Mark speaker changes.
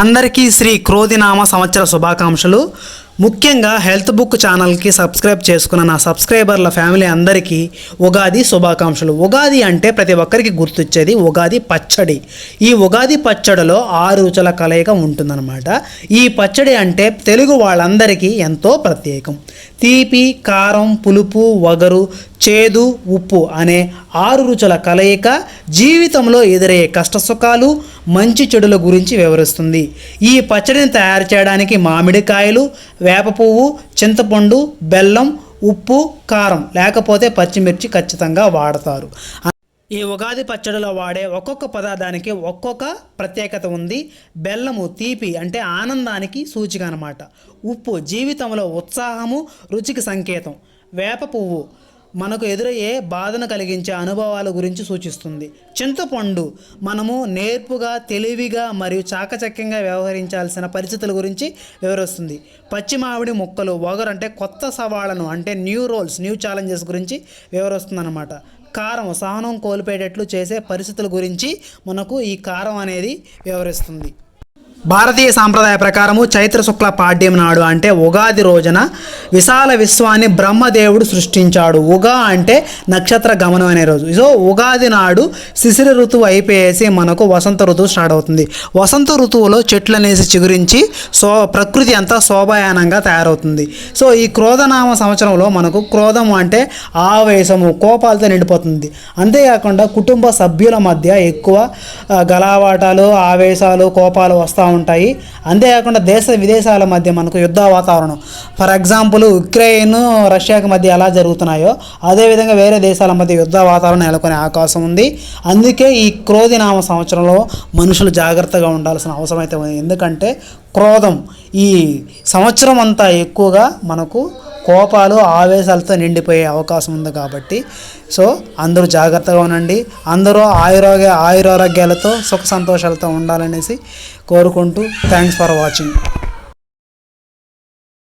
Speaker 1: అందరికీ శ్రీ క్రోధినామ సంవత్సర శుభాకాంక్షలు. ముఖ్యంగా హెల్త్ బుక్ ఛానల్కి సబ్స్క్రైబ్ చేసుకున్న నా సబ్స్క్రైబర్ల ఫ్యామిలీ అందరికీ ఉగాది శుభాకాంక్షలు. ఉగాది అంటే ప్రతి ఒక్కరికి గుర్తొచ్చేది ఉగాది పచ్చడి. ఈ ఉగాది పచ్చడిలో ఆరు రుచుల కలయిక ఉంటుందన్నమాట. ఈ పచ్చడి అంటే తెలుగు వాళ్ళందరికీ ఎంతో ప్రత్యేకం. తీపి కారం పులుపు వగరు చేదు ఉప్పు అనే ఆరు రుచుల కలయిక జీవితంలో ఎదురయ్యే కష్టసుఖాలు మంచి చెడుల గురించి వివరిస్తుంది. ఈ పచ్చడిని తయారు చేయడానికి మామిడికాయలు వేప పువ్వు చింతపండు బెల్లం ఉప్పు కారం లేకపోతే పచ్చిమిర్చి ఖచ్చితంగా వాడతారు. ఈ ఉగాది పచ్చడిలో వాడే ఒక్కొక్క పదార్థానికి ఒక్కొక్క ప్రత్యేకత ఉంది. బెల్లము తీపి అంటే ఆనందానికి సూచిక అనమాట ఉప్పు జీవితంలో ఉత్సాహము రుచికి సంకేతం. వేప పువ్వు మనకు ఎదురయ్యే బాధను కలిగించే అనుభవాల గురించి సూచిస్తుంది. చింతపండు మనము నేర్పుగా తెలివిగా మరియు చాకచక్యంగా వ్యవహరించాల్సిన పరిస్థితుల గురించి వివరిస్తుంది. పచ్చి మామిడి మొక్కలు వగరు అంటే కొత్త సవాళ్ళను అంటే న్యూ రోల్స్ న్యూ ఛాలెంజెస్ గురించి వివరిస్తుంది అనమాట కారం సహనం కోల్పోయేటట్లు చేసే పరిస్థితుల గురించి మనకు ఈ కారం అనేది వివరిస్తుంది. భారతీయ సాంప్రదాయ ప్రకారము చైత్ర శుక్ల పాడ్యం నాడు అంటే ఉగాది రోజున విశాల విశ్వాన్ని బ్రహ్మదేవుడు సృష్టించాడు. ఉగా అంటే నక్షత్ర గమనం అనే రోజు. సో ఉగాది నాడు శిశిర ఋతువు అయిపోయేసి మనకు వసంత ఋతువు స్టార్ట్ అవుతుంది. వసంత ఋతువులో చెట్లు అనేసి చిగురించి సో ప్రకృతి అంతా శోభాయానంగా తయారవుతుంది. సో ఈ క్రోధనామ సంవత్సరంలో మనకు క్రోధం అంటే ఆవేశము కోపాలతో నిండిపోతుంది. అంతేకాకుండా కుటుంబ సభ్యుల మధ్య ఎక్కువ గలావాటాలు ఆవేశాలు కోపాలు వస్తూ ఉంటాయి. అంతేకాకుండా దేశ విదేశాల మధ్య మనకు యుద్ధ వాతావరణం. ఫర్ ఎగ్జాంపుల్ ఉక్రెయిన్ రష్యాకి మధ్య ఎలా జరుగుతున్నాయో అదేవిధంగా వేరే దేశాల మధ్య యుద్ధ వాతావరణం నెలకొనే అవకాశం ఉంది. అందుకే ఈ క్రోధినామ సంవత్సరంలో మనుషులు జాగ్రత్తగా ఉండాల్సిన అవసరం అయితే ఉంది. ఎందుకంటే క్రోధం ఈ సంవత్సరం అంతా ఎక్కువగా మనకు కోపాలు ఆవేశాలతో నిండిపోయే అవకాశం ఉంది కాబట్టి. సో అందరూ జాగ్రత్తగా ఉండండి. అందరూ ఆయురోగ్య ఆయురారోగ్యాలతో సుఖ సంతోషాలతో ఉండాలనేసి కోరుకుంటూ థ్యాంక్స్ ఫర్ వాచింగ్.